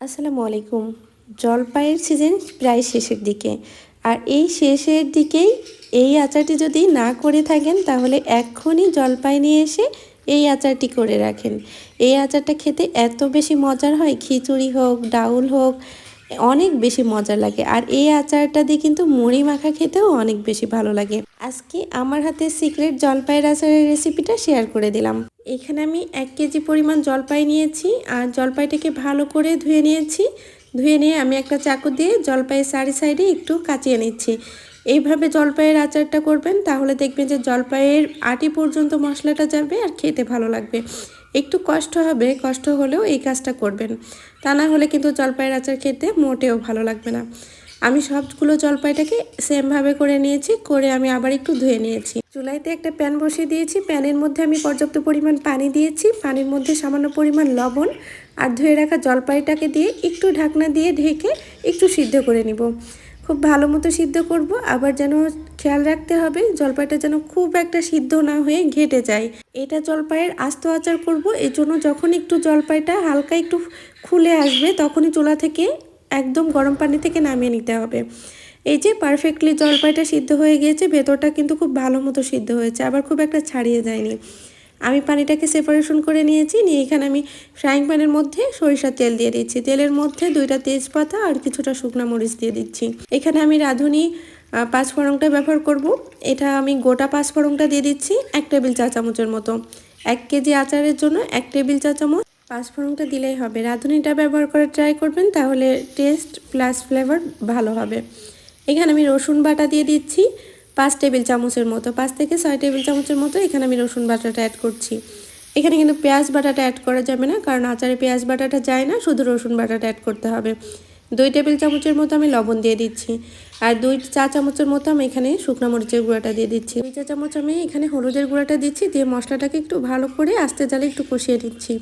আসসালামু আলাইকুম। জলপাইয়ের সিজন প্রায় শেষের দিকে। আর এই শেষের দিকেই এই আচারটি যদি না করে থাকেন, তাহলে এক্ষুনি জলপাই নিয়ে এসে এই আচারটি করে রাখেন। এই আচারটা খেতে এত বেশি মজার হয়। খিচুড়ি হোক, ডাউল হোক অনেক বেশি মজা লাগে। আর এই আচারটা দিয়ে কিন্তু মুড়ি মাখা খেতেও অনেক বেশি ভালো লাগে। আজকে আমার হাতে সিক্রেট জলপাইয়ের আচারের রেসিপিটা শেয়ার করে দিলাম। এখানে আমি এক কেজি পরিমাণ জলপাই নিয়েছি আর জলপাইটাকে ভালো করে ধুয়ে নিয়েছি। ধুয়ে নিয়ে আমি একটা চাকু দিয়ে জলপাইয়ের সারি সাইডে একটু কাচিয়ে নিচ্ছি। এইভাবে জলপাইয়ের আচারটা করবেন, তাহলে দেখবেন যে জলপাইয়ের আটি পর্যন্ত মশলাটা যাবে আর খেতে ভালো লাগবে। একটু কষ্ট হবে, কষ্ট হলেও এই কাজটা করবেন। তা না হলে কিন্তু জলপাইয়ের আচার খেতে মোটেও ভালো লাগবে না। আমি সবগুলো জলপাইটাকে সেমভাবে করে নিয়েছি, করে আমি আবার একটু ধুয়ে নিয়েছি। চুলাইতে একটা প্যান বসিয়ে দিয়েছি, প্যানের মধ্যে আমি পর্যাপ্ত পরিমাণ পানি দিয়েছি। পানির মধ্যে সামান্য পরিমাণ লবণ আর ধুয়ে রাখা জলপাইটাকে দিয়ে একটু ঢাকনা দিয়ে ঢেকে একটু সিদ্ধ করে নিব। খুব ভালো মতো সিদ্ধ করব, আবার যেন খেয়াল রাখতে হবে জলপাইটা যেন খুব একটা সিদ্ধ না হয়ে ঘেটে যায়। এটা জলপাইয়ের আস্ত আচার করব এই জন্য যখন একটু জলপাইটা হালকা একটু খুলে আসবে তখনই চুলা থেকে একদম গরম পানি থেকে নামিয়ে নিতে হবে। এই যে পারফেক্টলি জলপাইটা সিদ্ধ হয়ে গিয়েছে, ভেতরটা কিন্তু খুব ভালো মতো সিদ্ধ হয়েছে, আবার খুব একটা ছাড়িয়ে যায়নি। আমি পানিটাকে সেপারেশন করে নিয়েছি, নিয়ে এখানে আমি ফ্রাইং প্যানের মধ্যে সরিষার তেল দিয়ে দিচ্ছি। তেলের মধ্যে দুইটা তেজপাতা আর কিছুটা শুকনো মরিচ দিয়ে দিচ্ছি। এখানে আমি রাঁধুনি পাঁচফোড়নটা ব্যবহার করব। এটা আমি গোটা পাঁচফোড়নটা দিয়ে দিচ্ছি এক টেবিল চা চামচের মতো। এক কেজি আচারের জন্য এক টেবিল চা চামচ পাঁচফোড়নটা দিলেই হবে। রাঁধুনিটা ব্যবহার করে ট্রাই করবেন, তাহলে টেস্ট প্লাস ফ্লেভার ভালো হবে। এখানে আমি রসুন বাটা দিয়ে দিচ্ছি। পাঁচ টেবিল চামচের মতো, পাঁচ থেকে ছয় টেবিল চামচের মতো এখানে আমি রসুন বাটাটা অ্যাড করছি। এখানে কিন্তু পেঁয়াজ বাটাটা অ্যাড করা যাবে না, কারণ আচারে পেঁয়াজ বাটাটা যায় না, শুধু রসুন বাটাটা অ্যাড করতে হবে। দুই টেবিল চামচের মতো আমি লবণ দিয়ে দিচ্ছি আর দুই চা চামচের মতো আমি এখানে শুকনো মরিচের গুঁড়াটা দিয়ে দিচ্ছি। দুই চা চামচ আমি এখানে হলুদের গুঁড়াটা দিচ্ছি, দিয়ে মশলাটাকে একটু ভালো করে আস্তে জালে একটু কষিয়ে দিচ্ছি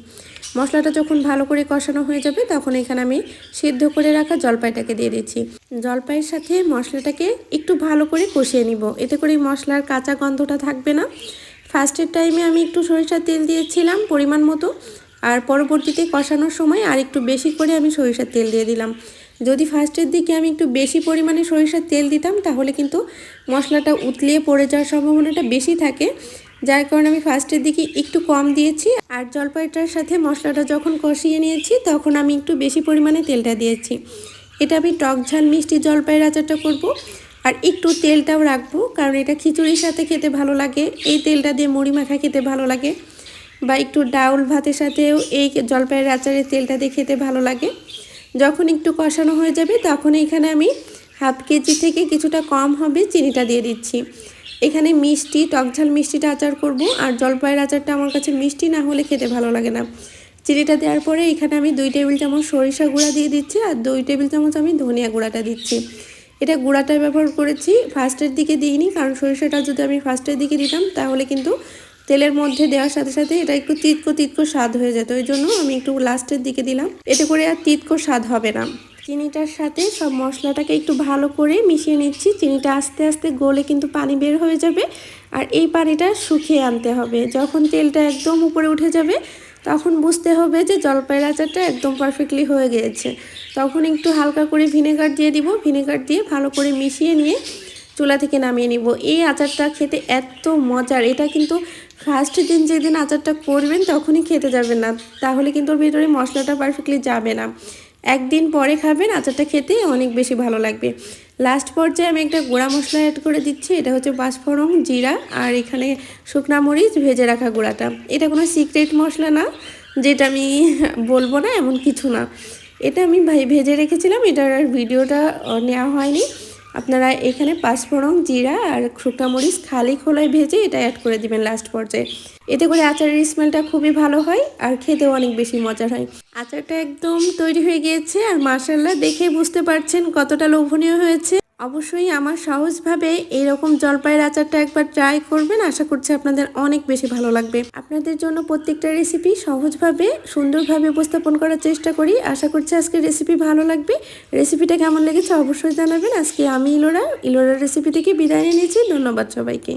মশলাটা যখন ভালো করে কষানো হয়ে যাবে, তখন এখানে আমি সিদ্ধ করে রাখা জলপাইটাকে দিয়ে দিচ্ছি। জলপাইয়ের সাথে মশলাটাকে একটু ভালো করে কষিয়ে নিব। এতে করে মশলার কাঁচা গন্ধটা থাকবে না। ফার্স্টের টাইমে আমি একটু সরিষার তেল দিয়েছিলাম পরিমাণ মতো, আর পরবর্তীতে কষানোর সময় আর একটু বেশি করে আমি সরিষার তেল দিয়ে দিলাম। যদি ফার্স্টের দিকে আমি একটু বেশি পরিমাণে সরিষার তেল দিতাম, তাহলে কিন্তু মশলাটা উতলিয়ে পড়ে যাওয়ার সম্ভাবনাটা বেশি থাকে। যার কারণে আমি ফার্স্টের দিকে একটু কম দিয়েছি আর জলপাইটার সাথে মশলাটা যখন কষিয়ে নিয়েছি, তখন আমি একটু বেশি পরিমাণে তেলটা দিয়েছি। এটা আমি টক ঝাল মিষ্টি জলপাইয়ের আচারটা করব আর একটু তেলটাও রাখব, কারণ এটা খিচুড়ির সাথে খেতে ভালো লাগে, এই তেলটা দিয়ে মুড়ি মাখা খেতে ভালো লাগে বা একটু ডাউল ভাতের সাথেও এই জলপাইয়ের আচারের তেলটা দিয়ে খেতে ভালো লাগে। যখন একটু কষানো হয়ে যাবে, তখন এখানে আমি হাফ কেজি থেকে কিছুটা কম হবে চিনিটা দিয়ে দিচ্ছি। এখানে মিষ্টি টকঝাল মিষ্টিটা আচার করব, আর জলপাইয়ের আচারটা আমার কাছে মিষ্টি না হলে খেতে ভালো লাগে না। চিনিটা দেওয়ার পরে এখানে আমি দুই টেবিল চামচ সরিষা গুঁড়া দিয়ে দিচ্ছি, আর দুই টেবিল চামচ আমি ধনিয়া গুঁড়াটা দিচ্ছি। এটা গুঁড়াটা ব্যবহার করেছি ফার্স্টের দিকে দিইনি, কারণ সরিষাটা যদি আমি ফার্স্টের দিকে দিতাম, তাহলে কিন্তু তেলের মধ্যে দেওয়ার সাথে সাথে এটা একটু তিতকো তিতকো স্বাদ হয়ে যেত, ওই জন্য আমি একটু লাস্টের দিকে দিলাম। এতে করে আর তিতকো স্বাদ হবে না। চিনিটার সাথে সব মশলাটাকে একটু ভালো করে মিশিয়ে নিচ্ছি। চিনিটা আস্তে আস্তে গলে কিন্তু পানি বের হয়ে যাবে আর এই পানিটা শুকিয়ে আনতে হবে। যখন তেলটা একদম উপরে উঠে যাবে, তখন বুঝতে হবে যে জলপাইয়ের আচারটা একদম পারফেক্টলি হয়ে গিয়েছে। তখন একটু হালকা করে ভিনেগার দিয়ে দিব। ভিনেগার দিয়ে ভালো করে মিশিয়ে নিয়ে চুলা থেকে নামিয়ে নিব। এই আচারটা খেতে এত মজার। এটা কিন্তু ফার্স্ট দিন যেদিন আচারটা করবেন তখনই খেতে যাবেন না। তাহলে কিন্তু ওর ভিতরে মশলাটা পারফেক্টলি যাবে না। একদিন পরে খাবেন, আচারটা খেতে অনেক বেশি ভালো লাগবে। লাস্ট পর্যায়ে আমি একটা গুঁড়া মশলা অ্যাড করে দিচ্ছি, এটা হচ্ছে পাঁচফোড়ন, জিরা আর এখানে শুকনা মরিচ ভেজে রাখা গুঁড়াটা। এটা কোনো সিক্রেট মশলা না, যেটা আমি বলব না, এমন কিছু না। এটা আমি ভেজে রেখেছিলাম, এটার ভিডিওটা নেওয়া হয়নি। আপনারা এখানে পাঁচফোড়ন, জিরা আর শুকনা মরিচ খালি খোলায় ভেজে এটা অ্যাড করে দিবেন লাস্ট পর্যায়ে। এতে করে আচারের স্মেলটা খুবই ভালো হয় আর খেতেও অনেক বেশি মজার হয়। আচারটা একদম তৈরি হয়ে গিয়েছে আর মার্শাল্লাহ দেখে বুঝতে পারছেন কতটা লোভনীয় হয়েছে। অবশ্যই আমার সহজভাবে এইরকম জলপাইয়ের আচারটা একবার ট্রাই করবেন। আশা করছি আপনাদের অনেক বেশি ভালো লাগবে। আপনাদের জন্য প্রত্যেকটা রেসিপি সহজভাবে, সুন্দরভাবে উপস্থাপন করার চেষ্টা করি। আশা করছি আজকে রেসিপি ভালো লাগবে। রেসিপিটা কেমন লেগেছে অবশ্যই জানাবেন। আজকে আমি ইলোরা, ইলোরার রেসিপি থেকে বিদায় নিয়েছি ধন্যবাদ সবাইকে।